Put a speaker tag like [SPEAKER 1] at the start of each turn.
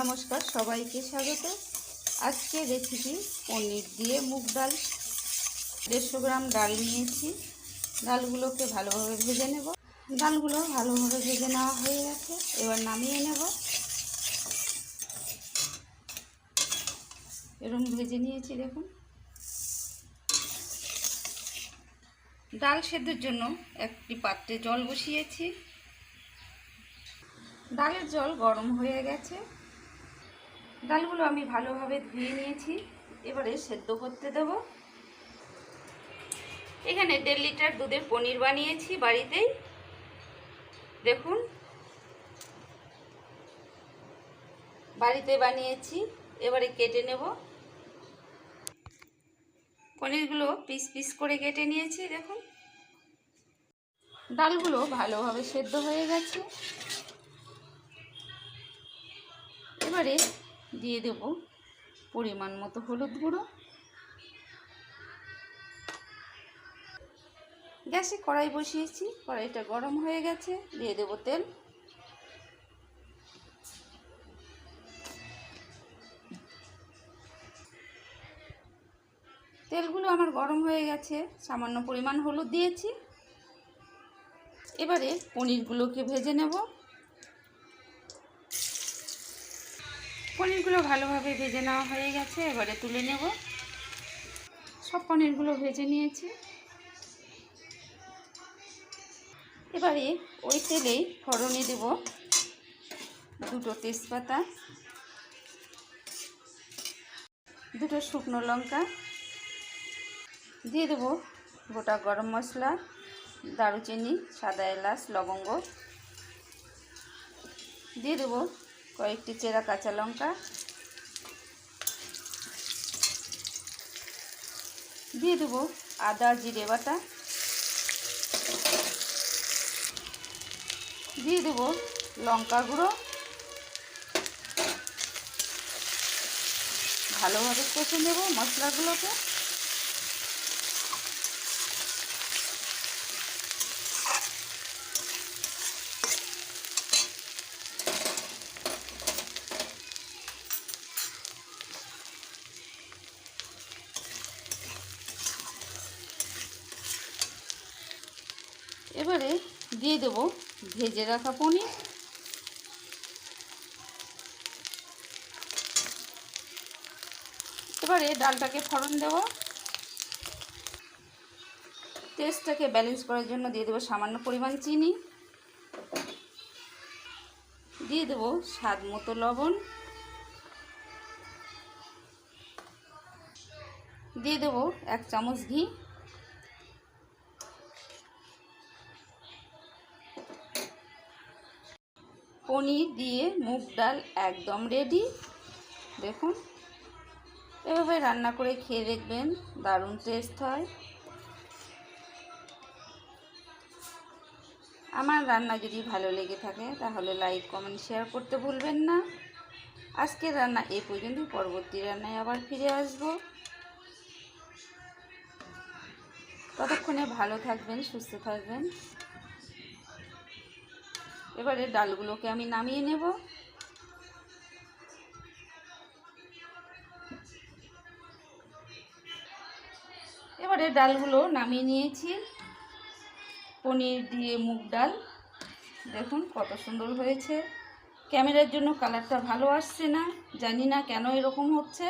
[SPEAKER 1] নমস্কার, সবাইকে স্বাগত। আজকে রেসিপি পনির দিয়ে মুগ ডাল। দেড়শো গ্রাম ডাল নিয়েছি। ডালগুলোকে ভালোভাবে ভেজে নেব। ডালগুলো ভালোভাবে ভেজে নেওয়া হয়ে গেছে। এবার নামিয়ে নেব। এরকম ভেজে নিয়েছি, দেখুন। ডাল সেদ্ধর জন্য একটি পাত্রে জল বসিয়েছি। ডালের জল গরম হয়ে গেছে। ডালগুলো আমি ভালোভাবে ধুয়ে নিয়েছি। এবারে সেদ্ধ করতে দেব। এখানে দেড় লিটার দুধের পনির বানিয়েছি বাড়িতেই। দেখুন। বাড়িতে বানিয়েছি। এবারে কেটে নেব। পনিরগুলো পিস পিস করে কেটে নিয়েছি, দেখুন। ডালগুলো ভালোভাবে সেদ্ধ হয়ে গেছে। এবারে দিয়ে দেব পরিমাণ মতো হলুদ গুঁড়ো। গ্যাসে কড়াই বসিয়েছি, কড়াইটা গরম হয়ে গেছে, দিয়ে দেব তেল। তেলগুলো আমার গরম হয়ে গেছে, সামান্য পরিমাণ হলুদ দিয়েছি। এবারে পনিরগুলোকে ভেজে নেব। পনিরগুলো ভালোভাবে ভেজে নেওয়া হয়ে গেছে, এবারে তুলে নেব। সব পনিরগুলো ভেজে নিয়েছি। এবারে ওই তেলেই ফড়নে দেব দুটো তেজপাতা, দুটো শুকনো লঙ্কা, দিয়ে দেবো গোটা গরম মশলা, দারুচিনি, সাদা এলাচ, লবঙ্গ। দিয়ে দেবো কয়েকটি চেরা কাঁচা লঙ্কা। দিয়ে দেবো আদা, জিরে বাটা। দিয়ে দেবো লঙ্কা গুঁড়ো। ভালোভাবে কষে নেব মশলাগুলোকে। এবারে দিয়ে দেব ভেজে রাখা পনির। এবারে ডালটাকে ফোড়ন দেব। টেস্টটাকে ব্যালেন্স করার জন্য দিয়ে দেবো সামান্য পরিমাণ চিনি। দিয়ে দেবো স্বাদ মতো লবণ। দিয়ে দেবো এক চামচ ঘি। পনির দিয়ে মুগ ডাল একদম রেডি দেখুন, এভাবে রান্না করে খেয়ে দেখবেন দারুণ টেস্ট হয়। আমার রান্না যদি ভালো লেগে থাকে, তাহলে লাইক কমেন্ট শেয়ার করতে ভুলবেন না। আজকের রান্না এ পর্যন্ত, পরবর্তী রান্নায় আবার ফিরে আসব। ততক্ষণে ভালো থাকবেন, সুস্থ থাকবেন। এবারে ডালগুলোকে আমি নামিয়ে নেব। এবারে ডালগুলো নামিয়ে নিয়েছি। পনির দিয়ে মুগ ডাল। দেখুন কত সুন্দর হয়েছে। ক্যামেরার জন্য কালারটা ভালো আসছে না। জানি না কেন এরকম হচ্ছে।